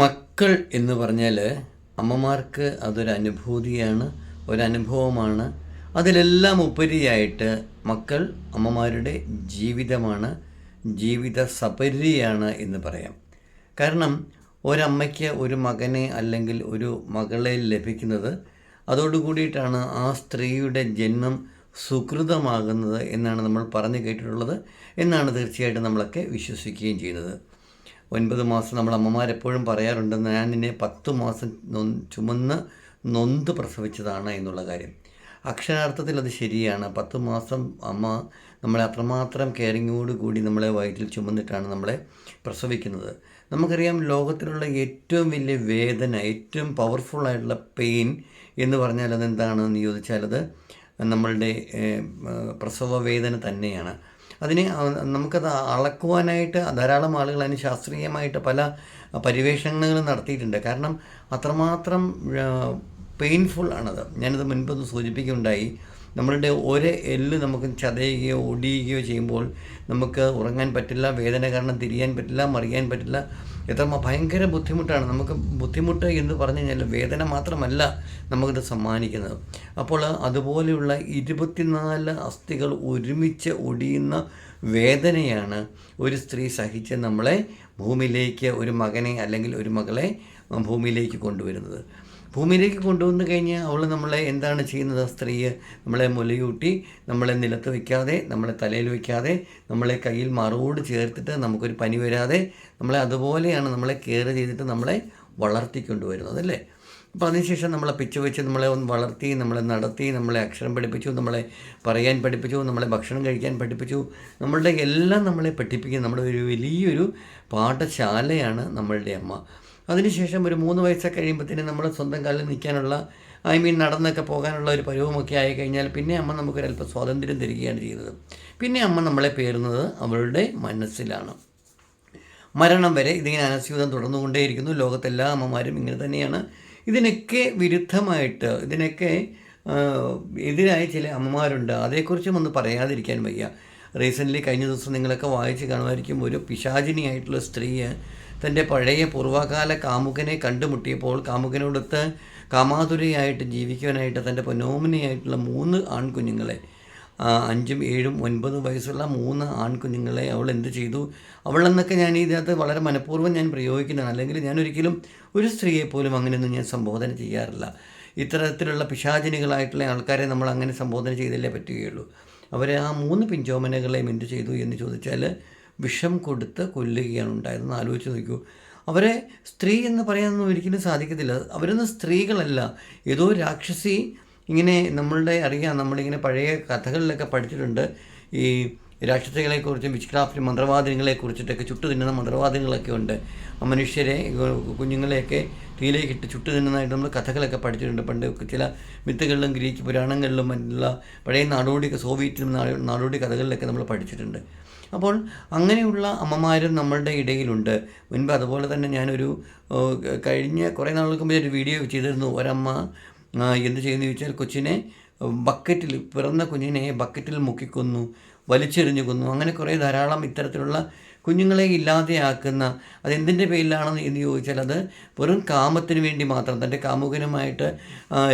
മക്കൾ എന്ന് പറഞ്ഞാൽ അമ്മമാർക്ക് അതൊരു അനുഭൂതിയാണ് ഒരനുഭവമാണ്. അതിലെല്ലാം ഉപരിയായിട്ട് മക്കൾ അമ്മമാരുടെ ജീവിതമാണ് ജീവിത സപര്യയാണ് എന്ന് പറയാം. കാരണം ഒരമ്മയ്ക്ക് ഒരു മകനെ അല്ലെങ്കിൽ ഒരു മകളെ ലഭിക്കുന്നത് അതോടുകൂടിയിട്ടാണ് ആ സ്ത്രീയുടെ ജന്മം സുകൃതമാകുന്നത് എന്നാണ് നമ്മൾ പറഞ്ഞു കേട്ടിട്ടുള്ളത് എന്നാണ് തീർച്ചയായിട്ടും നമ്മളൊക്കെ വിശ്വസിക്കുകയും ചെയ്യുന്നത്. ഒൻപത് മാസം നമ്മൾ അമ്മമാരെപ്പോഴും പറയാറുണ്ട് ഞാൻ നിന്നെ പത്ത് മാസം ചുമന്ന് നൊന്ത് പ്രസവിച്ചതാണ് എന്നുള്ള കാര്യം. അക്ഷരാർത്ഥത്തിൽ അത് ശരിയാണ്. പത്ത് മാസം അമ്മ നമ്മളെ അത്രമാത്രം കെയറിങ്ങോട് കൂടി നമ്മളെ വയറ്റിൽ ചുമന്നിട്ടാണ് നമ്മളെ പ്രസവിക്കുന്നത്. നമുക്കറിയാം ലോകത്തിലുള്ള ഏറ്റവും വലിയ വേദന ഏറ്റവും പവർഫുൾ പെയിൻ എന്ന് പറഞ്ഞാൽ അതെന്താണെന്ന് ചോദിച്ചാൽ അത് നമ്മളുടെ പ്രസവ വേദന തന്നെയാണ്. അതിനെ നമുക്കത് അളക്കുവാനായിട്ട് ധാരാളം ആളുകൾ അതിന് ശാസ്ത്രീയമായിട്ട് പല പരിവേഷണങ്ങളും നടത്തിയിട്ടുണ്ട്. കാരണം അത്രമാത്രം പെയിൻഫുൾ ആണത്. ഞാനത് മുൻപൊന്ന് സൂചിപ്പിക്കുകയുണ്ടായി. നമ്മളുടെ ഒരേ എല്ല് നമുക്ക് ചതയുകയോ ഒടിയുകയോ ചെയ്യുമ്പോൾ നമുക്ക് ഉറങ്ങാൻ പറ്റില്ല വേദന കാരണം തിരിയാൻ പറ്റില്ല മറിയാൻ പറ്റില്ല എത്ര ഭയങ്കര ബുദ്ധിമുട്ടാണ്. നമുക്ക് ബുദ്ധിമുട്ട് എന്ന് പറഞ്ഞു കഴിഞ്ഞാൽ വേദന മാത്രമല്ല നമുക്കിത് സമ്മാനിക്കുന്നത്. അപ്പോൾ അതുപോലെയുള്ള ഇരുപത്തിനാല് അസ്ഥികൾ ഒരുമിച്ച് ഒടിയുന്ന വേദനയാണ് ഒരു സ്ത്രീ സഹിച്ച് നമ്മളെ ഭൂമിയിലേക്ക് ഒരു മകനെ അല്ലെങ്കിൽ ഒരു മകളെ ഭൂമിയിലേക്ക് കൊണ്ടുവരുന്നത്. ഭൂമിയിലേക്ക് കൊണ്ടുവന്നു കഴിഞ്ഞാൽ അവൾ നമ്മളെ എന്താണ് ചെയ്യുന്നത്? ആ സ്ത്രീയെ നമ്മളെ മുലയൂട്ടി നമ്മളെ നിലത്ത് വയ്ക്കാതെ നമ്മളെ തലയിൽ വയ്ക്കാതെ നമ്മളെ കയ്യിൽ മറവോട് ചേർത്തിട്ട് നമുക്കൊരു പനി വരാതെ നമ്മളെ അതുപോലെയാണ് നമ്മളെ കെയർ ചെയ്തിട്ട് നമ്മളെ വളർത്തിക്കൊണ്ടുവരുന്നത് അല്ലേ? അപ്പോൾ അതിനുശേഷം നമ്മളെ പിച്ചു വെച്ച് നമ്മളെ ഒന്ന് വളർത്തി നമ്മളെ നടത്തി നമ്മളെ അക്ഷരം പഠിപ്പിച്ചു നമ്മളെ പറയാൻ പഠിപ്പിച്ചു നമ്മളെ ഭക്ഷണം കഴിക്കാൻ പഠിപ്പിച്ചു. നമ്മളുടെ എല്ലാം നമ്മളെ പഠിപ്പിക്കുന്ന. നമ്മുടെ ഒരു വലിയൊരു പാഠശാലയാണ് നമ്മളുടെ അമ്മ. അതിനുശേഷം ഒരു മൂന്ന് വയസ്സൊക്കെ കഴിയുമ്പോഴത്തേനും നമ്മൾ സ്വന്തം കാലിൽ നിൽക്കാനുള്ള ഐ മീൻ നടന്നൊക്കെ പോകാനുള്ള ഒരു പരുവമൊക്കെ ആയി കഴിഞ്ഞാൽ പിന്നെ അമ്മ നമുക്കൊരല്പം സ്വാതന്ത്ര്യം തരികയാണ് ചെയ്യുന്നത്. പിന്നെ അമ്മ നമ്മളെ പേരുന്നത് അവളുടെ മനസ്സിലാണ്. മരണം വരെ ഇതിങ്ങനെ അനസ്യൂതം തുടർന്നുകൊണ്ടേയിരിക്കുന്നു. ലോകത്തെല്ലാ അമ്മമാരും ഇങ്ങനെ തന്നെയാണ്. ഇതിനൊക്കെ വിരുദ്ധമായിട്ട് ഇതിനൊക്കെ എതിരായ ചില അമ്മമാരുണ്ട്. അതേക്കുറിച്ചും ഒന്ന് പറയാതിരിക്കാൻ വയ്യ. റീസെന്റ്ലി കഴിഞ്ഞ ദിവസം നിങ്ങളൊക്കെ വായിച്ച് കാണുമായിരിക്കും ഒരു പിശാചിനിയായിട്ടുള്ള സ്ത്രീയെ തന്റെ പഴയ പൂർവകാല കാമുകനെ കണ്ടുമുട്ടിയപ്പോൾ കാമുകനോടൊത്ത് കാമാതുരയായിട്ട് ജീവിക്കുവാനായിട്ട് തന്റെ പൊന്നോമിനിയായിട്ടുള്ള മൂന്ന് ആൺകുഞ്ഞുങ്ങളെ അഞ്ചും ഏഴും ഒൻപത് വയസ്സുള്ള മൂന്ന് ആൺകുഞ്ഞുങ്ങളെ അവൾ എന്ത് ചെയ്തു? അവളെന്നൊക്കെ ഞാൻ ഇതിനകത്ത് വളരെ മനഃപൂർവം ഞാൻ പ്രയോഗിക്കുന്നതാണ് അല്ലെങ്കിൽ ഞാൻ ഒരിക്കലും ഒരു സ്ത്രീയെ പോലും അങ്ങനെയൊന്നും ഞാൻ സംബോധന ചെയ്യാറില്ല. ഇത്തരത്തിലുള്ള പിശാചിനികളായിട്ടുള്ള ആൾക്കാരെ നമ്മൾ അങ്ങനെ സംബോധന ചെയ്തല്ലേ പറ്റുകയുള്ളൂ. അവരെ ആ മൂന്ന് പിഞ്ചോമനകളെയും എന്ത് ചെയ്തു എന്ന് ചോദിച്ചാൽ വിഷം കൊടുത്ത് കൊല്ലുകയാണ് ഉണ്ടായതെന്ന് ആലോചിച്ച് നോക്കൂ. അവരെ സ്ത്രീ എന്ന് പറയാനൊന്നും ഒരിക്കലും സാധിക്കത്തില്ല. അവരൊന്നും സ്ത്രീകളല്ല. ഏതോ രാക്ഷസി ഇങ്ങനെ നമ്മളുടെ അറിയാം നമ്മളിങ്ങനെ പഴയ കഥകളിലൊക്കെ പഠിച്ചിട്ടുണ്ട്. ഈ രാക്ഷസികളെക്കുറിച്ചും വിച്ച് ക്രാഫ്റ്റ് മന്ത്രവാദിനികളെ കുറിച്ചിട്ടൊക്കെ ചുട്ടു തിന്നുന്ന മന്ത്രവാദിനികളൊക്കെ ഉണ്ട് മനുഷ്യരെ കുഞ്ഞുങ്ങളെയൊക്കെ തീയിലേക്ക് ഇട്ട് ചുട്ടു തിന്നുന്നതായിട്ട് നമ്മൾ കഥകളൊക്കെ പഠിച്ചിട്ടുണ്ട്. പണ്ട് ചില മിത്തുകളിലും ഗ്രീക്ക് പുരാണങ്ങളിലും മറ്റുള്ള പഴയ നാടോടി സോവിയറ്റിലും നാടോടി കഥകളിലൊക്കെ നമ്മൾ പഠിച്ചിട്ടുണ്ട്. അപ്പോൾ അങ്ങനെയുള്ള അമ്മമാരും നമ്മളുടെ ഇടയിലുണ്ട്. മുൻപ് അതുപോലെ തന്നെ ഞാനൊരു കഴിഞ്ഞ കുറേ നാളുകൾക്ക് മുമ്പ് ഒരു വീഡിയോ ചെയ്തിരുന്നു. ഒരമ്മ എന്ത് ചെയ്യുന്നു ചോദിച്ചാൽ കൊച്ചിനെ ബക്കറ്റിൽ പിറന്ന കുഞ്ഞിനെ ബക്കറ്റിൽ മുക്കിക്കൊന്നു വലിച്ചെറിഞ്ഞു കൊന്നു. അങ്ങനെ കുറേ ധാരാളം ഇത്തരത്തിലുള്ള കുഞ്ഞുങ്ങളെ ഇല്ലാതെയാക്കുന്ന അതെന്തിന്റെ പേരിലാണെന്ന് എന്ന് ചോദിച്ചാൽ അത് വെറും കാമത്തിന് വേണ്ടി മാത്രം തന്റെ കാമുകനുമായിട്ട്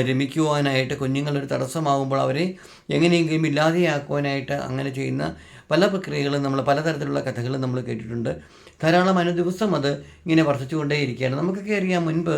രമിക്കുവാനായിട്ട് കുഞ്ഞുങ്ങളൊരു തടസ്സമാകുമ്പോൾ അവരെ എങ്ങനെയെങ്കിലും ഇല്ലാതെയാക്കുവാനായിട്ട് അങ്ങനെ ചെയ്യുന്ന പല പ്രക്രിയകളും നമ്മൾ പലതരത്തിലുള്ള കഥകളും നമ്മൾ കേട്ടിട്ടുണ്ട്. ധാരാളം അനുദിവസം അത് ഇങ്ങനെ വർദ്ധിച്ചുകൊണ്ടേയിരിക്കുകയാണ്. നമുക്കൊക്കെ അറിയാം മുൻപ്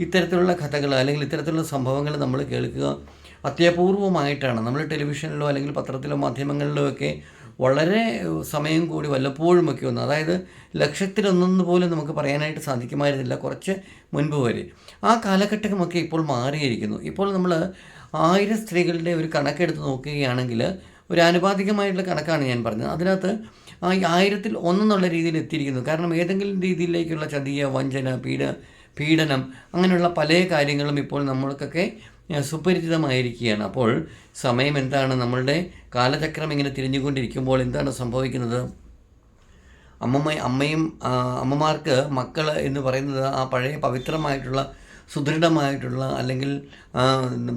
ഇത്തരത്തിലുള്ള കഥകൾ അല്ലെങ്കിൽ ഇത്തരത്തിലുള്ള സംഭവങ്ങൾ നമ്മൾ കേൾക്കുക അത്യപൂർവമായിട്ടാണ്. നമ്മൾ ടെലിവിഷനിലോ അല്ലെങ്കിൽ പത്രത്തിലോ മാധ്യമങ്ങളിലോ ഒക്കെ വളരെ സമയം കൂടി വല്ലപ്പോഴുമൊക്കെ ഒന്ന് അതായത് ലക്ഷത്തിലൊന്നെന്ന് പോലും നമുക്ക് പറയാനായിട്ട് സാധിക്കുമായിരുന്നില്ല കുറച്ച് മുൻപ് വരെ. ആ കാലഘട്ടമൊക്കെ ഇപ്പോൾ മാറിയിരിക്കുന്നു. ഇപ്പോൾ നമ്മൾ ആയിരം സ്ത്രീകളുടെ ഒരു കണക്കെടുത്ത് നോക്കുകയാണെങ്കിൽ ഒരു ആനുപാതികമായിട്ടുള്ള കണക്കാണ് ഞാൻ പറഞ്ഞത്. അതിനകത്ത് ആ ആയിരത്തിൽ ഒന്നെന്നുള്ള രീതിയിൽ എത്തിയിരിക്കുന്നു. കാരണം ഏതെങ്കിലും രീതിയിലേക്കുള്ള ചതിയ വഞ്ചന പീഡ പീഡനം അങ്ങനെയുള്ള പല കാര്യങ്ങളും ഇപ്പോൾ നമ്മൾക്കൊക്കെ സുപരിചിതമായിരിക്കുകയാണ്. അപ്പോൾ സമയം എന്താണ്? നമ്മളുടെ കാലചക്രം ഇങ്ങനെ തിരിഞ്ഞുകൊണ്ടിരിക്കുമ്പോൾ എന്താണ് സംഭവിക്കുന്നത്? അമ്മമ്മ അമ്മയും അമ്മമാർക്ക് മക്കൾ എന്ന് പറയുന്നത് ആ പഴയ പവിത്രമായിട്ടുള്ള സുദൃഢമായിട്ടുള്ള അല്ലെങ്കിൽ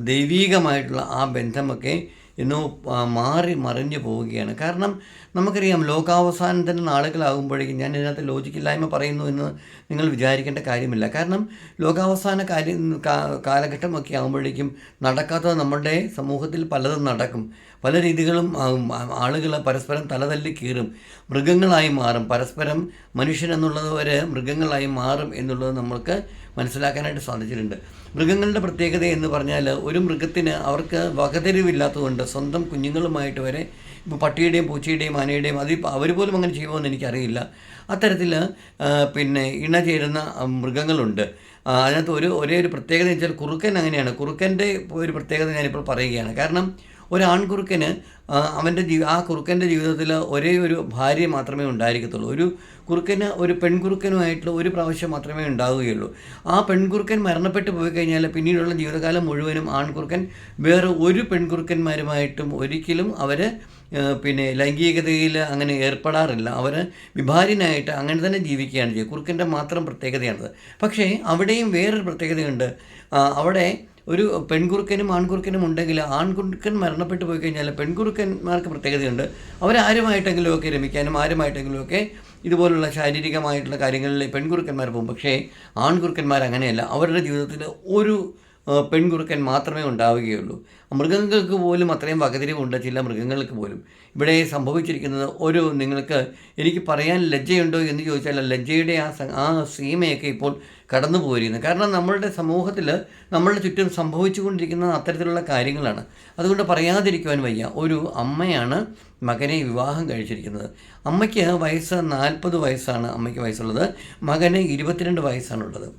ദൈവീകമായിട്ടുള്ള ആ ബന്ധമൊക്കെ എന്നോ മാറി മറിഞ്ഞു പോവുകയാണ്. കാരണം നമുക്കറിയാം ലോകാവസാനത്തിന്റെ നാളുകളാകുമ്പോഴേക്കും ഞാൻ ഇതിനകത്ത് ലോജിക്കില്ലായ്മ പറയുന്നു എന്ന് നിങ്ങൾ വിചാരിക്കേണ്ട കാര്യമില്ല. കാരണം ലോകാവസാന കാര്യം കാലഘട്ടമൊക്കെ ആകുമ്പോഴേക്കും നടക്കാത്ത നമ്മുടെ സമൂഹത്തിൽ പലതും നടക്കും. പല രീതികളും ആളുകൾ പരസ്പരം തലതല്ലി കീറും. മൃഗങ്ങളായി മാറും. പരസ്പരം മനുഷ്യൻ എന്നുള്ളത് വരെ മൃഗങ്ങളായി മാറും എന്നുള്ളത് നമ്മൾക്ക് മനസ്സിലാക്കാനായിട്ട് സാധിച്ചിട്ടുണ്ട്. മൃഗങ്ങളുടെ പ്രത്യേകത എന്ന് പറഞ്ഞാൽ ഒരു മൃഗത്തിന് അവർക്ക് വകതിരിവില്ലാത്തതുകൊണ്ട് സ്വന്തം കുഞ്ഞുങ്ങളുമായിട്ട് വരെ ഇപ്പോൾ പട്ടിയുടെയും പൂച്ചയുടെയും ആനയുടെയും അതിപ്പോൾ അവർ പോലും അങ്ങനെ ചെയ്യുമോ എന്ന് എനിക്കറിയില്ല. അത്തരത്തിൽ പിന്നെ ഇണചേരുന്ന മൃഗങ്ങളുണ്ട്. അതിനകത്ത് ഒരു ഒരേ ഒരു പ്രത്യേകത എന്ന് വെച്ചാൽ കുറുക്കൻ അങ്ങനെയാണ്. കുറുക്കന്റെ ഒരു പ്രത്യേകത ഞാനിപ്പോൾ പറയുകയാണ്. കാരണം ഒരു ആൺകുറുക്കന് ആ, അവന്റെ ജീ ആ കുറുക്കന്റെ ജീവിതത്തിൽ ഒരേ ഒരു ഭാര്യ മാത്രമേ ഉണ്ടായിരിക്കത്തുള്ളൂ. ഒരു കുറുക്കന് ഒരു പെൺകുറുക്കനുമായിട്ടുള്ള ഒരു പ്രാവശ്യം മാത്രമേ ഉണ്ടാവുകയുള്ളൂ. ആ പെൺകുറുക്കൻ മരണപ്പെട്ടു പോയി കഴിഞ്ഞാൽ പിന്നീടുള്ള ജീവിതകാലം മുഴുവനും ആൺകുറുക്കൻ വേറെ ഒരു പെൺകുറുക്കന്മാരുമായിട്ടും ഒരിക്കലും അവർ പിന്നെ ലൈംഗികതയിൽ അങ്ങനെ ഏർപ്പെടാറില്ല. അവർ വിഭാര്യനായിട്ട് അങ്ങനെ തന്നെ ജീവിക്കുകയാണ് ചെയ്യുക. കുറുക്കന്റെ മാത്രം പ്രത്യേകതയാണത്. പക്ഷേ അവിടെയും വേറൊരു പ്രത്യേകതയുണ്ട്. അവിടെ ഒരു പെൺകുറുക്കനും ആൺകുറുക്കനും ഉണ്ടെങ്കിൽ ആൺകുറുക്കൻ മരണപ്പെട്ടു പോയി കഴിഞ്ഞാൽ പെൺകുറുക്കന്മാർക്ക് പ്രത്യേകതയുണ്ട്. അവരാരുമായിട്ടെങ്കിലും ഒക്കെ രമിക്കാനും ആരുമായിട്ടെങ്കിലും ഒക്കെ ഇതുപോലുള്ള ശാരീരികമായിട്ടുള്ള കാര്യങ്ങളിൽ പെൺകുറുക്കന്മാർ പോകും. പക്ഷേ ആൺകുറുക്കന്മാർ അങ്ങനെയല്ല. അവരുടെ ജീവിതത്തിൽ ഒരു പെൺകുറുക്കൻ മാത്രമേ ഉണ്ടാവുകയുള്ളൂ. മൃഗങ്ങൾക്ക് പോലും അത്രയും വകതിരിവുണ്ട്. ചില മൃഗങ്ങൾക്ക് പോലും. ഇവിടെ സംഭവിച്ചിരിക്കുന്നത് ഒരു നിങ്ങൾക്ക് എനിക്ക് പറയാൻ ലജ്ജയുണ്ടോ എന്ന് ചോദിച്ചാൽ ലജ്ജയുടെ ആ ആ സീമയൊക്കെ ഇപ്പോൾ കടന്നു പോയിരിക്കുന്നത് കാരണം നമ്മളുടെ സമൂഹത്തിൽ നമ്മളുടെ ചുറ്റും സംഭവിച്ചുകൊണ്ടിരിക്കുന്ന അത്തരത്തിലുള്ള കാര്യങ്ങളാണ്. അതുകൊണ്ട് പറയാതിരിക്കുവാൻ വയ്യ. ഒരു അമ്മയാണ് മകനെ വിവാഹം കഴിച്ചിരിക്കുന്നത്. അമ്മയ്ക്ക് വയസ്സ് നാൽപ്പത് വയസ്സാണ് അമ്മയ്ക്ക് വയസ്സുള്ളത്. മകന് ഇരുപത്തിരണ്ട് വയസ്സാണുള്ളത്.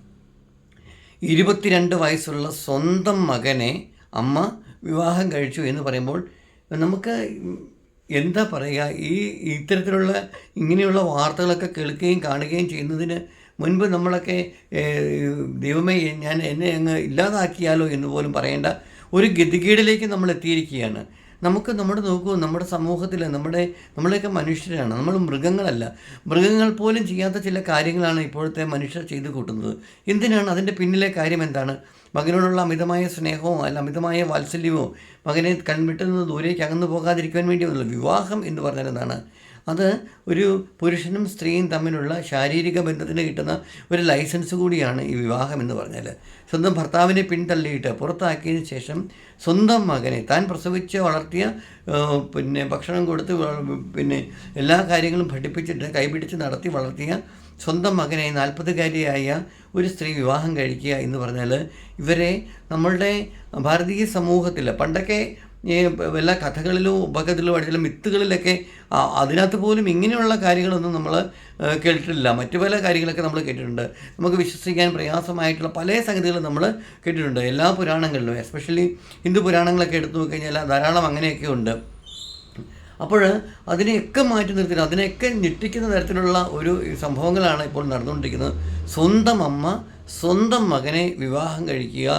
ഇരുപത്തിരണ്ട് വയസ്സുള്ള സ്വന്തം മകനെ അമ്മ വിവാഹം കഴിച്ചു എന്ന് പറയുമ്പോൾ നമുക്ക് എന്താ പറയുക? ഈ ഇത്തരത്തിലുള്ള ഇങ്ങനെയുള്ള വാർത്തകളൊക്കെ കേൾക്കുകയും കാണുകയും ചെയ്യുന്നതിന് മുൻപ് നമ്മളൊക്കെ ദൈവമേ ഞാൻ എന്നെ അങ്ങ് ഇല്ലാതാക്കിയാലോ എന്ന് പോലും പറയേണ്ട ഒരു ഗതികേടിലേക്ക് നമ്മൾ എത്തിയിരിക്കുകയാണ്. നമുക്ക് നമ്മുടെ നോക്കൂ നമ്മുടെ സമൂഹത്തിൽ നമ്മുടെ നമ്മളെയൊക്കെ മനുഷ്യരാണ്. നമ്മൾ മൃഗങ്ങളല്ല. മൃഗങ്ങൾ പോലും ചെയ്യാത്ത ചില കാര്യങ്ങളാണ് ഇപ്പോഴത്തെ മനുഷ്യർ ചെയ്തു കൂട്ടുന്നത്. എന്തിനാണ് അതിന്റെ പിന്നിലെ കാര്യം എന്താണ്? മകനോടുള്ള അമിതമായ സ്നേഹമോ അല്ല അമിതമായ വാത്സല്യമോ മകനെ കൺവിട്ടുന്നത് ദൂരേക്ക് അകന്നു പോകാതിരിക്കുവാൻ വേണ്ടിയുള്ള വിവാഹം എന്ന് പറഞ്ഞാൽ എന്താണ്? അത് ഒരു പുരുഷനും സ്ത്രീയും തമ്മിലുള്ള ശാരീരിക ബന്ധത്തിന് കിട്ടുന്ന ഒരു ലൈസൻസ് കൂടിയാണ് ഈ വിവാഹം എന്ന് പറഞ്ഞാൽ സ്വന്തം ഭർത്താവിനെ പിന്തള്ളിയിട്ട് പുറത്താക്കിയതിന് ശേഷം സ്വന്തം മകനെ താൻ പ്രസവിച്ച് വളർത്തിയ പിന്നെ ഭക്ഷണം കൊടുത്ത് പിന്നെ എല്ലാ കാര്യങ്ങളും പഠിപ്പിച്ചിട്ട് കൈപിടിച്ച് നടത്തി വളർത്തിയ സ്വന്തം മകനെ നാൽപ്പതുകാരിയായ ഒരു സ്ത്രീ വിവാഹം കഴിക്കുക എന്ന് പറഞ്ഞാൽ ഇവരെ നമ്മളുടെ ഭാരതീയ സമൂഹത്തിൽ പണ്ടൊക്കെ ഈ വല്ല കഥകളിലോ ഉപകഥകളിലോ അടിച്ചാലും മിത്തുകളിലൊക്കെ അതിനകത്ത് പോലും ഇങ്ങനെയുള്ള കാര്യങ്ങളൊന്നും നമ്മൾ കേട്ടിട്ടില്ല. മറ്റു പല കാര്യങ്ങളൊക്കെ നമ്മൾ കേട്ടിട്ടുണ്ട്. നമുക്ക് വിശ്വസിക്കാൻ പ്രയാസമായിട്ടുള്ള പല സംഗതികളും നമ്മൾ കേട്ടിട്ടുണ്ട്. എല്ലാ പുരാണങ്ങളിലും എസ്പെഷ്യലി ഹിന്ദു പുരാണങ്ങളൊക്കെ എടുത്തു നോക്കിക്കഴിഞ്ഞാൽ ധാരാളം അങ്ങനെയൊക്കെ ഉണ്ട്. അപ്പോൾ അതിനെയൊക്കെ മാറ്റി നിർത്തി അതിനെയൊക്കെ ഞെട്ടിക്കുന്ന തരത്തിലുള്ള ഒരു സംഭവങ്ങളാണ് ഇപ്പോൾ നടന്നുകൊണ്ടിരിക്കുന്നത്. സ്വന്തം അമ്മ സ്വന്തം മകനെ വിവാഹം കഴിക്കുക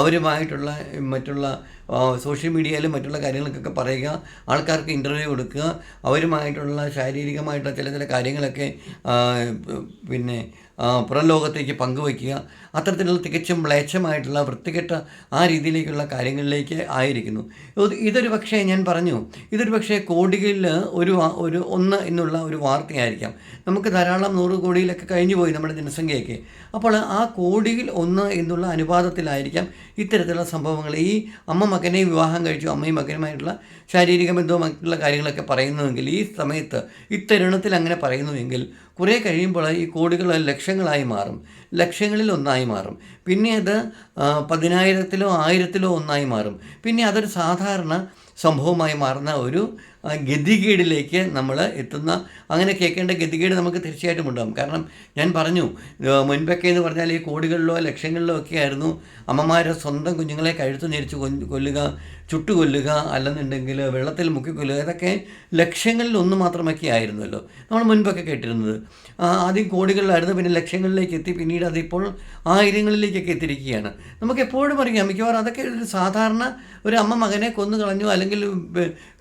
അവരുമായിട്ടുള്ള മറ്റുള്ള സോഷ്യൽ മീഡിയയിലും മറ്റുള്ള കാര്യങ്ങൾക്കൊക്കെ പറയുക ആൾക്കാർക്ക് ഇന്റർവ്യൂ കൊടുക്കുക അവരുമായിട്ടുള്ള ശാരീരികമായിട്ടുള്ള ചില ചില കാര്യങ്ങളൊക്കെ പിന്നെ പുറം ലോകത്തേക്ക് പങ്കുവയ്ക്കുക. അത്തരത്തിലുള്ള തികച്ചും മ്ലേച്ഛമായിട്ടുള്ള വൃത്തികെട്ട ആ രീതിയിലേക്കുള്ള കാര്യങ്ങളിലേക്ക് ആയിരിക്കുന്നു. ഇതൊരു പക്ഷേ ഞാൻ പറഞ്ഞു ഇതൊരു പക്ഷേ കോടികളിൽ ഒരു ഒരു ഒന്ന് എന്നുള്ള ഒരു വാർത്തയായിരിക്കാം. നമുക്ക് ധാരാളം നൂറ് കോടിയിലൊക്കെ കഴിഞ്ഞു പോയി നമ്മുടെ ജനസംഖ്യയൊക്കെ. അപ്പോൾ ആ കോടിയിൽ ഒന്ന് എന്നുള്ള അനുപാതത്തിലായിരിക്കാം ഇത്തരത്തിലുള്ള സംഭവങ്ങൾ. ഈ അമ്മ മകനെ വിവാഹം കഴിച്ചു അമ്മയും മകനുമായിട്ടുള്ള ശാരീരിക ബന്ധവും മറ്റുള്ള കാര്യങ്ങളൊക്കെ പറയുന്നുവെങ്കിൽ ഈ സമയത്ത് ഇത്തരുണത്തിൽ അങ്ങനെ പറയുന്നുവെങ്കിൽ കുറേ കഴിയുമ്പോൾ ഈ കോടികൾ ലക്ഷങ്ങളായി മാറും. ലക്ഷങ്ങളിൽ ഒന്നായി മാറും. പിന്നെ അത് പതിനായിരത്തിലോ ആയിരത്തിലോ ഒന്നായി മാറും. പിന്നെ അതൊരു സാധാരണ സംഭവമായി മാറുന്ന ഒരു ഗതികേടിലേക്ക് നമ്മൾ എത്തുന്ന അങ്ങനെ കേൾക്കേണ്ട ഗതികേട് നമുക്ക് തീർച്ചയായിട്ടും ഉണ്ടാകും കാരണം ഞാൻ പറഞ്ഞു മുൻപൊക്കെ എന്ന് പറഞ്ഞാൽ ഈ കോടികളിലോ ലക്ഷങ്ങളിലോ ഒക്കെ ആയിരുന്നു അമ്മമാർ സ്വന്തം കുഞ്ഞുങ്ങളെ കഴുത്തു ഞെരിച്ച് കൊല്ലുക ചുട്ടു കൊല്ലുക അല്ലെന്നുണ്ടെങ്കിൽ വെള്ളത്തിൽ മുക്കിക്കൊല്ലുക ഇതൊക്കെ ലക്ഷങ്ങളിൽ ഒന്ന് മാത്രമൊക്കെ ആയിരുന്നല്ലോ. നമ്മൾ മുൻപൊക്കെ കേട്ടിരുന്നത്. ആദ്യം കോടികളിലായിരുന്നു പിന്നെ ലക്ഷങ്ങളിലേക്ക് എത്തി പിന്നീട് അതിപ്പോൾ ആയിരങ്ങളിലേക്കൊക്കെ എത്തിയിരിക്കുകയാണ്. നമുക്ക് എപ്പോഴും അറിയാം മിക്കവാറും അതൊക്കെ ഒരു സാധാരണ ഒരു അമ്മ മകനെ കൊന്നു കളഞ്ഞു അല്ലെങ്കിൽ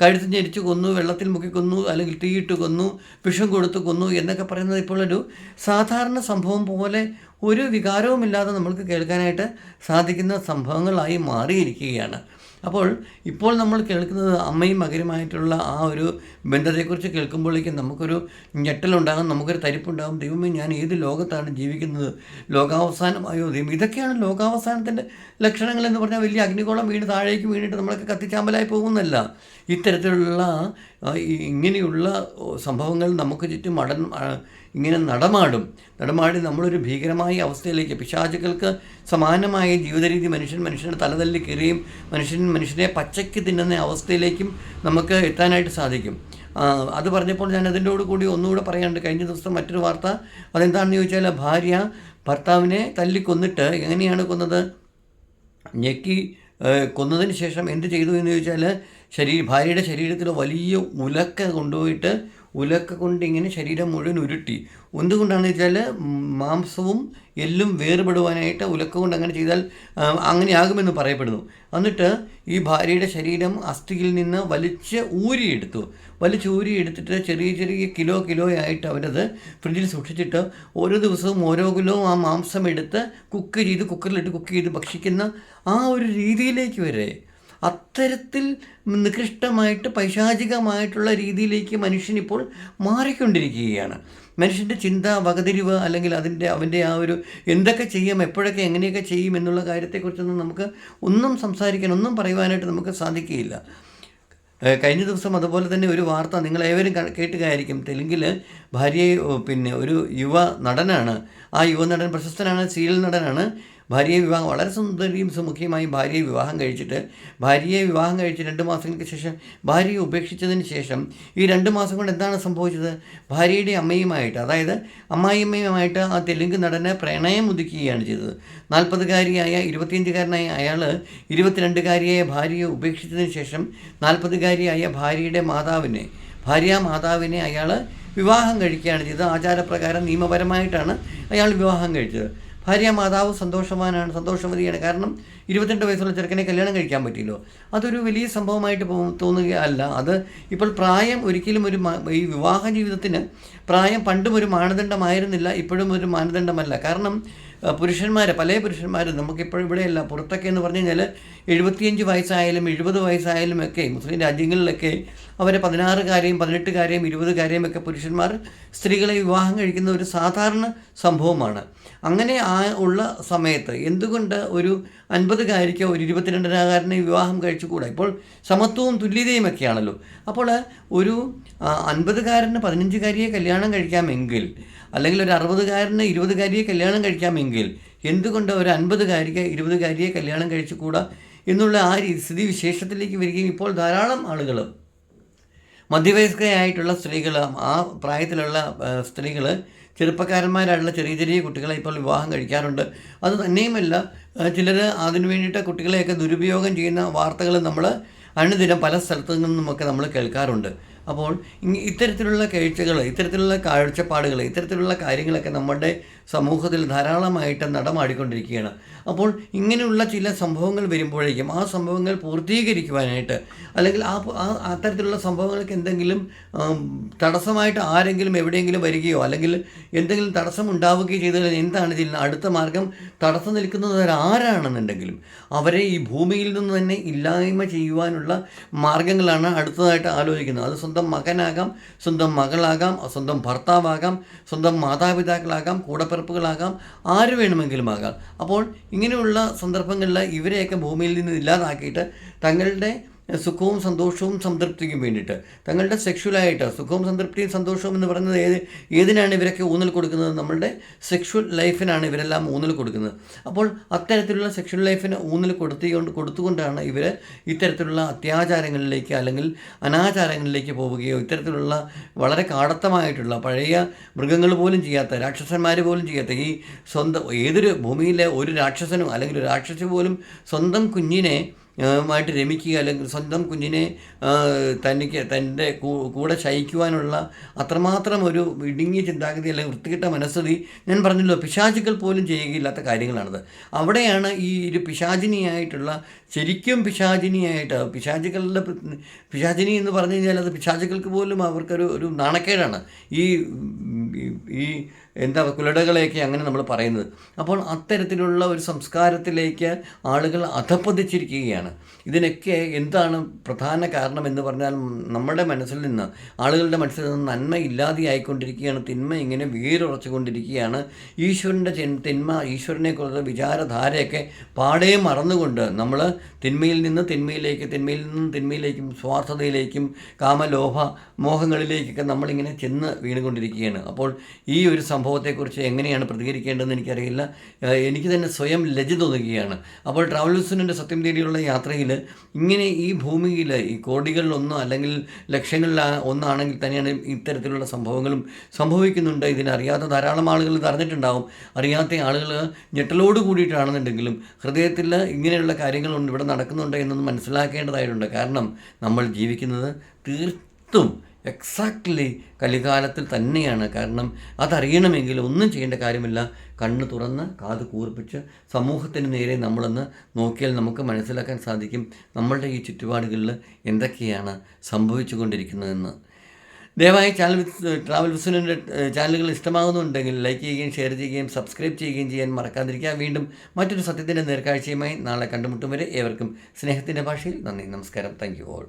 കഴുത്ത് ഞെരിച്ച് കൊന്നു വെള്ളത്തിൽ മുക്കി കൊന്നു അല്ലെങ്കിൽ തീയിട്ട് കൊന്നു വിഷം കൊടുത്ത് കൊന്നു എന്നൊക്കെ പറയുന്നത് ഇപ്പോൾ ഒരു സാധാരണ സംഭവം പോലെ ഒരു വികാരവുമില്ലാതെ നമ്മൾക്ക് കേൾക്കാനായിട്ട് സാധിക്കുന്ന സംഭവങ്ങളായി മാറിയിരിക്കുകയാണ്. അപ്പോൾ ഇപ്പോൾ നമ്മൾ കേൾക്കുന്നത് അമ്മയും മകനുമായിട്ടുള്ള ആ ഒരു ബന്ധത്തെക്കുറിച്ച് കേൾക്കുമ്പോഴേക്കും നമുക്കൊരു ഞെട്ടലുണ്ടാകും നമുക്കൊരു തരിപ്പുണ്ടാകും. ദൈവമേ ഞാൻ ഏത് ലോകത്താണ് ജീവിക്കുന്നത്? ലോകാവസാനമായോ? ദൈവം ഇതൊക്കെയാണ് ലോകാവസാനത്തിന്റെ ലക്ഷണങ്ങൾ എന്ന് പറഞ്ഞാൽ വലിയ അഗ്നികോളം വീണ് താഴേക്ക് വീണിട്ട് നമ്മളൊക്കെ കത്തിച്ചാമ്പലായി പോകുന്നല്ല ഇത്തരത്തിലുള്ള ഇങ്ങനെയുള്ള സംഭവങ്ങൾ നമുക്ക് ചുറ്റും അടൻ ഇങ്ങനെ നടമാടും. നടമാടി നമ്മളൊരു ഭീകരമായ അവസ്ഥയിലേക്ക് പിശാചുക്കൾക്ക് സമാനമായ ജീവിതരീതി മനുഷ്യൻ മനുഷ്യനെ തലതല്ലി കയറുകയും മനുഷ്യൻ മനുഷ്യനെ പച്ചയ്ക്ക് തിന്നുന്ന അവസ്ഥയിലേക്കും നമുക്ക് എത്താനായിട്ട് സാധിക്കും. അത് പറഞ്ഞപ്പോൾ ഞാൻ അതിന്റെ കൂടി ഒന്നുകൂടെ പറയാനുണ്ട്. കഴിഞ്ഞ ദിവസം മറ്റൊരു വാർത്ത. അതെന്താണെന്ന് ചോദിച്ചാൽ ഭാര്യ ഭർത്താവിനെ തല്ലിക്കൊന്നിട്ട് എങ്ങനെയാണ് കൊന്നത്? ഞെക്കി കൊന്നതിന് ശേഷം എന്ത് ചെയ്തു എന്ന് ചോദിച്ചാൽ ശരീര ഭാര്യയുടെ ശരീരത്തിൽ വലിയ മുലക്ക കൊണ്ടുപോയിട്ട് ഉലക്ക കൊണ്ട് ഇങ്ങനെ ശരീരം മുഴുവൻ ഉരുട്ടി. എന്തുകൊണ്ടാണെന്ന് വെച്ചാൽ മാംസവും എല്ലും വേർപെടുവാനായിട്ട് ഉലക്ക കൊണ്ട് അങ്ങനെ ചെയ്താൽ അങ്ങനെയാകുമെന്ന് പറയപ്പെടുന്നു. എന്നിട്ട് ഈ ഭാര്യയുടെ ശരീരം അസ്ഥിയിൽ നിന്ന് വലിച്ച് ഊരിയെടുത്തു വലിച്ച് ഊരിയെടുത്തിട്ട് ചെറിയ ചെറിയ കിലോ കിലോ ആയിട്ട് അവരത് ഫ്രിഡ്ജിൽ സൂക്ഷിച്ചിട്ട് ഓരോ ദിവസവും ഓരോ കിലോ ആ മാംസം എടുത്ത് കുക്ക് ചെയ്ത് കുക്കറിലിട്ട് കുക്ക് ചെയ്ത് ഭക്ഷിക്കുന്ന ആ ഒരു രീതിയിലേക്ക് വരെ അത്തരത്തിൽ നികൃഷ്ടമായിട്ട് പൈശാചികമായിട്ടുള്ള രീതിയിലേക്ക് മനുഷ്യനിപ്പോൾ മാറിക്കൊണ്ടിരിക്കുകയാണ്. മനുഷ്യന്റെ ചിന്ത വകതിരിവ് അല്ലെങ്കിൽ അതിന്റെ അവന്റെ ആ ഒരു എന്തൊക്കെ ചെയ്യാം എപ്പോഴൊക്കെ എങ്ങനെയൊക്കെ ചെയ്യും എന്നുള്ള കാര്യത്തെക്കുറിച്ചൊന്നും നമുക്ക് ഒന്നും സംസാരിക്കാൻ ഒന്നും പറയുവാനായിട്ട് നമുക്ക് സാധിക്കുകയില്ല. കഴിഞ്ഞ ദിവസം അതുപോലെ തന്നെ ഒരു വാർത്ത നിങ്ങൾ ഏവരും കേട്ടുകയായിരിക്കും. തെലുങ്കിൽ ഭാര്യയെ പിന്നെ ഒരു യുവ നടനാണ്. ആ യുവ നടൻ പ്രശസ്തനാണ് സീരിയൽ നടനാണ്. ഭാര്യയെ വിവാഹം വളരെ സുന്ദരിയും സുമുഖിയുമായി ഭാര്യയെ വിവാഹം കഴിച്ചിട്ട് ഭാര്യയെ വിവാഹം കഴിച്ച് രണ്ട് മാസങ്ങൾക്ക് ശേഷം ഭാര്യയെ ഉപേക്ഷിച്ചതിന് ശേഷം ഈ രണ്ട് മാസം കൊണ്ട് എന്താണ് സംഭവിച്ചത്? ഭാര്യയുടെ അമ്മയുമായിട്ട് അതായത് അമ്മായിയമ്മയുമായിട്ട് ആ തെലുങ്ക് നടന് പ്രണയം ഉദിക്കുകയാണ് ചെയ്തത്. നാൽപ്പതുകാരിയായ ഇരുപത്തിയഞ്ചുകാരനായ അയാൾ ഇരുപത്തിരണ്ടുകാരിയായ ഭാര്യയെ ഉപേക്ഷിച്ചതിന് ശേഷം നാൽപ്പതുകാരിയായ ഭാര്യയുടെ മാതാവിനെ ഭാര്യ മാതാവിനെ അയാൾ വിവാഹം കഴിക്കുകയാണ് ചെയ്തത്. ആചാരപ്രകാരം നിയമപരമായിട്ടാണ് അയാൾ വിവാഹം കഴിച്ചത്. ഭാര്യ മാതാവ് സന്തോഷവാനാണ് സന്തോഷവതിയാണ്. കാരണം ഇരുപത്തിരണ്ട് വയസ്സുള്ള ചെറുക്കനെ കല്യാണം കഴിക്കാൻ പറ്റിയല്ലോ. അതൊരു വലിയ സംഭവമായിട്ട് തോന്നുകയല്ല. അത് ഇപ്പോൾ പ്രായം ഒരിക്കലും ഒരു ഈ വിവാഹ ജീവിതത്തിന് പ്രായം പണ്ടും ഒരു മാനദണ്ഡമായിരുന്നില്ല ഇപ്പോഴും ഒരു മാനദണ്ഡമല്ല. കാരണം പുരുഷന്മാർ പല പുരുഷന്മാരും നമുക്കിപ്പോഴും ഇവിടെയല്ല. പുറത്തൊക്കെ എന്ന് പറഞ്ഞു കഴിഞ്ഞാൽ എഴുപത്തിയഞ്ച് വയസ്സായാലും എഴുപത് വയസ്സായാലും ഒക്കെ മുസ്ലിം രാജ്യങ്ങളിലൊക്കെ അവരെ പതിനാറുകാരെയും പതിനെട്ടുകാരെയും ഇരുപതുകാരെയും ഒക്കെ പുരുഷന്മാർ സ്ത്രീകളെ വിവാഹം കഴിക്കുന്ന ഒരു സാധാരണ സംഭവമാണ്. അങ്ങനെ ആ ഉള്ള സമയത്ത് എന്തുകൊണ്ട് ഒരു അൻപതുകാരിക്കോ ഒരു ഇരുപത്തിരണ്ടരകാരനെ വിവാഹം കഴിച്ചുകൂടാ? ഇപ്പോൾ സമത്വവും തുല്യതയും ഒക്കെയാണല്ലോ. അപ്പോൾ ഒരു അൻപതുകാരന് പതിനഞ്ചുകാരിയെ കല്യാണം കഴിക്കാമെങ്കിൽ അല്ലെങ്കിൽ ഒരു അറുപതുകാരന് ഇരുപതുകാരിയെ കല്യാണം കഴിക്കാമെങ്കിൽ എന്തുകൊണ്ട് ഒരു അൻപതുകാരിക്ക് ഇരുപതുകാരിയെ കല്യാണം കഴിച്ചുകൂടാ എന്നുള്ള ആ സ്ഥിതി വിശേഷത്തിലേക്ക് വരികയും ഇപ്പോൾ ധാരാളം ആളുകൾ മധ്യവയസ്കയായിട്ടുള്ള സ്ത്രീകൾ ആ പ്രായത്തിലുള്ള സ്ത്രീകൾ ചെറുപ്പക്കാരന്മാരായിട്ടുള്ള ചെറിയ ചെറിയ കുട്ടികളെ ഇപ്പോൾ വിവാഹം കഴിക്കാറുണ്ട്. അത് തന്നെയുമല്ല ചിലർ അതിനു വേണ്ടിയിട്ട് കുട്ടികളെയൊക്കെ ദുരുപയോഗം ചെയ്യുന്ന വാർത്തകൾ നമ്മൾ അനുദിനം പല സ്ഥലത്തു നിന്നുമൊക്കെ നമ്മൾ കേൾക്കാറുണ്ട്. അപ്പോൾ ഇത്തരത്തിലുള്ള കാഴ്ചകൾ ഇത്തരത്തിലുള്ള കാഴ്ചപ്പാടുകൾ ഇത്തരത്തിലുള്ള കാര്യങ്ങളൊക്കെ നമ്മുടെ സമൂഹത്തിൽ ധാരാളമായിട്ട് നടമാടിക്കൊണ്ടിരിക്കുകയാണ്. അപ്പോൾ ഇങ്ങനെയുള്ള ചില സംഭവങ്ങൾ വരുമ്പോഴേക്കും ആ സംഭവങ്ങൾ പൂർത്തീകരിക്കുവാനായിട്ട് അല്ലെങ്കിൽ ആ അത്തരത്തിലുള്ള സംഭവങ്ങൾക്ക് എന്തെങ്കിലും തടസ്സമായിട്ട് ആരെങ്കിലും എവിടെയെങ്കിലും വരികയോ അല്ലെങ്കിൽ എന്തെങ്കിലും തടസ്സം ഉണ്ടാവുകയോ ചെയ്താൽ എന്താണ് ചെയ്യുന്നത് അടുത്ത മാർഗം? തടസ്സം നിൽക്കുന്നത് ആരാണെന്നുണ്ടെങ്കിലും അവരെ ഈ ഭൂമിയിൽ നിന്ന് തന്നെ ഇല്ലായ്മ ചെയ്യുവാനുള്ള മാർഗങ്ങളാണ് അടുത്തതായിട്ട് ആലോചിക്കുന്നത്. അത് സ്വന്തം മകനാകാം സ്വന്തം മകളാകാം സ്വന്തം ഭർത്താവാകാം സ്വന്തം മാതാപിതാക്കളാകാം കൂടപ്പിറപ്പുകളാകാം ആര് വേണമെങ്കിലും ആകാം. അപ്പോൾ ഇങ്ങനെയുള്ള സന്ദർഭങ്ങളിൽ ഇവരെയൊക്കെ ഭൂമിയിൽ നിന്ന് ഇല്ലാതാക്കിയിട്ട് തങ്ങളുടെ സുഖവും സന്തോഷവും സംതൃപ്തിക്കും വേണ്ടിയിട്ട്. തങ്ങളുടെ സെക്ഷുവലായിട്ട് സുഖവും സംതൃപ്തിയും സന്തോഷവും എന്ന് പറയുന്നത് ഏത് ഏതിനാണ് ഇവരൊക്കെ ഊന്നൽ കൊടുക്കുന്നത്? നമ്മളുടെ സെക്ഷുവൽ ലൈഫിനാണ് ഇവരെല്ലാം ഊന്നൽ കൊടുക്കുന്നത്. അപ്പോൾ അത്തരത്തിലുള്ള സെക്ഷുവൽ ലൈഫിന് ഊന്നൽ കൊടുത്തുകൊണ്ട് കൊടുത്തുകൊണ്ടാണ് ഇവർ ഇത്തരത്തിലുള്ള അത്യാചാരങ്ങളിലേക്ക് അല്ലെങ്കിൽ അനാചാരങ്ങളിലേക്ക് പോവുകയോ ഇത്തരത്തിലുള്ള വളരെ കാടത്തമായിട്ടുള്ള പഴയ മൃഗങ്ങൾ പോലും ചെയ്യാത്ത രാക്ഷസന്മാർ പോലും ചെയ്യാത്ത ഈ സ്വന്തം ഏതൊരു ഭൂമിയിലെ ഒരു രാക്ഷസനും അല്ലെങ്കിൽ ഒരു രാക്ഷസി പോലും സ്വന്തം കുഞ്ഞിനെ മായിട്ട് രമിക്കുക അല്ലെങ്കിൽ സ്വന്തം കുഞ്ഞിനെ തനിക്ക് തന്റെ കൂടെ ശയിക്കുവാനുള്ള അത്രമാത്രം ഒരു ഇടുങ്ങിയ ചിന്താഗതി അല്ലെങ്കിൽ വൃത്തികെട്ട മനസ്സതി ഞാൻ പറഞ്ഞല്ലോ പിശാചുക്കൾ പോലും ചെയ്യുകയില്ലാത്ത കാര്യങ്ങളാണത്. അവിടെയാണ് ഈ ഒരു പിശാചിനിയായിട്ടുള്ള ശരിക്കും പിശാചിനിയായിട്ട് പിശാചികളുടെ പിശാചിനി എന്ന് പറഞ്ഞു കഴിഞ്ഞാൽ അത് പിശാചികൾക്ക് പോലും അവർക്കൊരു ഒരു നാണക്കേടാണ്. ഈ ഈ- എന്താ കുലടകളെയൊക്കെ അങ്ങനെ നമ്മൾ പറയുന്നത്. അപ്പോൾ അത്തരത്തിലുള്ള ഒരു സംസ്കാരത്തിലേക്ക് ആളുകൾ അധപ്പതിച്ചിരിക്കുകയാണ്. ഇതിനൊക്കെ എന്താണ് പ്രധാന കാരണം എന്ന് പറഞ്ഞാൽ നമ്മുടെ മനസ്സിൽ നിന്ന് ആളുകളുടെ മനസ്സിൽ നിന്ന് നന്മ ഇല്ലാതെയായിക്കൊണ്ടിരിക്കുകയാണ് തിന്മ ഇങ്ങനെ വേരുറച്ചുകൊണ്ടിരിക്കുകയാണ്. ഈശ്വരന്റെ തിന്മ ഈശ്വരനെക്കുറിച്ചുള്ള വിചാരധാരയൊക്കെ പാടേ മറന്നുകൊണ്ട് നമ്മൾ തിന്മയിൽ നിന്ന് തിന്മയിലേക്ക് തിന്മയിൽ നിന്നും തിന്മയിലേക്കും സ്വാർത്ഥതയിലേക്കും കാമലോഭ മോഹങ്ങളിലേക്കൊക്കെ നമ്മളിങ്ങനെ ചെന്ന് വീണുകൊണ്ടിരിക്കുകയാണ്. അപ്പോൾ ഈ ഒരു സംഭവത്തെക്കുറിച്ച് എങ്ങനെയാണ് പ്രതികരിക്കേണ്ടതെന്ന് എനിക്കറിയില്ല. എനിക്ക് തന്നെ സ്വയം ലജ്ജ തോന്നുകയാണ് അപ്പോൾ ട്രാവൽസിന്റെ സത്യം തേടിയുള്ള യാത്രയിൽ ഇങ്ങനെ ഈ ഭൂമിയിൽ ഈ കോടികളിലൊന്നോ അല്ലെങ്കിൽ ലക്ഷങ്ങളിൽ ഒന്നാണെങ്കിൽ തന്നെയാണ് ഇത്തരത്തിലുള്ള സംഭവങ്ങളും സംഭവിക്കുന്നുണ്ട്. ഇതിനറിയാത്ത ധാരാളം ആളുകൾ ഇത് അറിഞ്ഞിട്ടുണ്ടാവും. അറിയാത്ത ആളുകൾ ഞെട്ടലോട് കൂടിയിട്ടാണെന്നുണ്ടെങ്കിലും ഹൃദയത്തിൽ ഇങ്ങനെയുള്ള കാര്യങ്ങളുണ്ട് ഇവിടെ നടക്കുന്നുണ്ട് എന്നൊന്ന് മനസ്സിലാക്കേണ്ടതായിട്ടുണ്ട്. കാരണം നമ്മൾ ജീവിക്കുന്നത് തീർത്തും എക്സാക്ട്ലി കലികാലത്തിൽ തന്നെയാണ്. കാരണം അതറിയണമെങ്കിൽ ഒന്നും ചെയ്യേണ്ട കാര്യമില്ല. കണ്ണ് തുറന്ന് കാത് കൂർപ്പിച്ച് സമൂഹത്തിന് നേരെ നമ്മളൊന്ന് നോക്കിയാൽ നമുക്ക് മനസ്സിലാക്കാൻ സാധിക്കും നമ്മളുടെ ഈ ചുറ്റുപാടുകളിൽ എന്തൊക്കെയാണ് സംഭവിച്ചു കൊണ്ടിരിക്കുന്നതെന്ന് ദയവായി ചാനൽ ട്രാവൽ വിസിന്റെ ചാനലുകൾ ഇഷ്ടമാകുന്നുണ്ടെങ്കിൽ ലൈക്ക് ചെയ്യുകയും ഷെയർ ചെയ്യുകയും സബ്സ്ക്രൈബ് ചെയ്യുകയും ചെയ്യാൻ മറക്കാതിരിക്കുക. വീണ്ടും മറ്റൊരു സത്യത്തിന്റെ നേർക്കാഴ്ചയുമായി നാളെ കണ്ടുമുട്ടും വരെ ഏവർക്കും സ്നേഹത്തിന്റെ ഭാഷയിൽ നന്ദി നമസ്കാരം. Thank you all